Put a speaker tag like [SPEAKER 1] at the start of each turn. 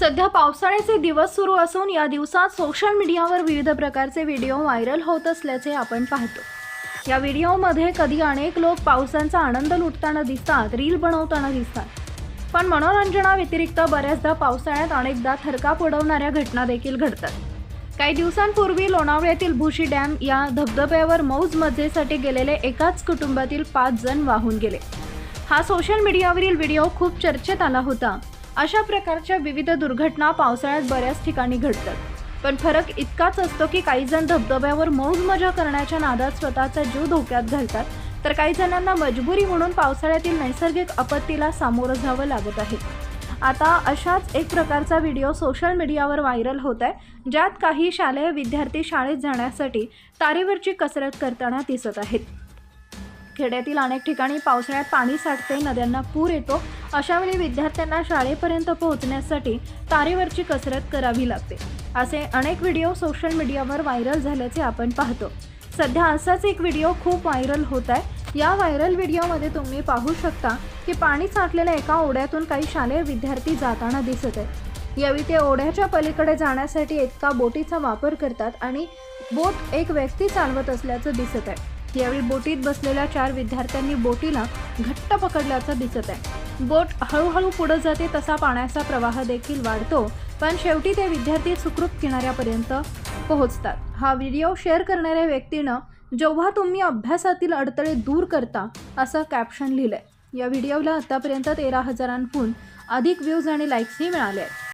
[SPEAKER 1] सध्या पावसाळ्याचे दिवस सुरू असून या दिवसात सोशल मीडियावर विविध प्रकारचे व्हिडिओ व्हायरल होत असल्याचे आपण पाहतो. या व्हिडिओमध्ये कधी अनेक लोक पावसांचा आनंद लुटताना दिसतात रील बनवताना दिसतात. पण मनोरंजनाव्यतिरिक्त बऱ्याचदा पावसाळ्यात अनेकदा थरकाप उडवणाऱ्या घटना देखील घडतात. काही दिवसांपूर्वी लोणावळ्यातील भुशी डॅम या धबधब्यावर मौज मजेसाठी गेलेले एकाच कुटुंबातील पाच जण वाहून गेले. हा सोशल मीडियावरील व्हिडिओ खूप चर्चेत आला होता. अशा प्रकारच्या विविध दुर्घटना पावसाळ्यात बऱ्याच ठिकाणी घडतात. पण फरक इतकाच असतो की काही जण धबधब्यावर मौज मजा करण्याच्या नादात स्वतःचा जीव धोक्यात घालतात. तर काही जणांना मजबुरी म्हणून पावसाळ्यातील नैसर्गिक आपत्तीला सामोरं जावं लागत आहे. आता अशाच एक प्रकारचा व्हिडिओ सोशल मीडियावर व्हायरल होत आहे ज्यात काही शालेय विद्यार्थी शाळेत जाण्यासाठी तारेवरची कसरत करताना दिसत आहेत. खेड्यातील अनेक ठिकाणी पावसाळ्यात पाणी साठते नद्यांना पूर येतो अशावेळी विद्यार्थ्यांना शाळेपर्यंत पोहोचण्यासाठी तारेवरची कसरत करावी लागते. असे अनेक व्हिडिओ सोशल मीडियावर व्हायरल झाल्याचे आपण पाहतो. सध्या असाच एक व्हिडिओ खूप व्हायरल होत आहे या व्हायरल व्हिडिओमध्ये तुम्ही पाहू शकता की पाणी साठलेल्या एका ओढ्यातून काही शालेय विद्यार्थी जाताना दिसत आहेत. यावेळी ते ओढ्याच्या पलीकडे जाण्यासाठी एका बोटीचा वापर करतात आणि बोट एक व्यक्ती चालवत असल्याचं दिसत आहे. यावेळी बोटीत बसलेल्या चार विद्यार्थ्यांनी बोटीला घट्ट पकडल्याचं दिसत आहे. बोट हळूहळू पुढे जाते तसा पाण्याचा प्रवाह देखील वाढतो पण शेवटी ते विद्यार्थी सुखरूप किनाऱ्यापर्यंत पोहोचतात. हा व्हिडिओ शेअर करणाऱ्या व्यक्तीनं जेव्हा तुम्ही अभ्यासातील अडथळे दूर करता असं कॅप्शन लिहिलंय. या व्हिडिओला आतापर्यंत तेरा हजारांहून अधिक व्ह्यूज आणि लाईक्सही मिळाले आहेत.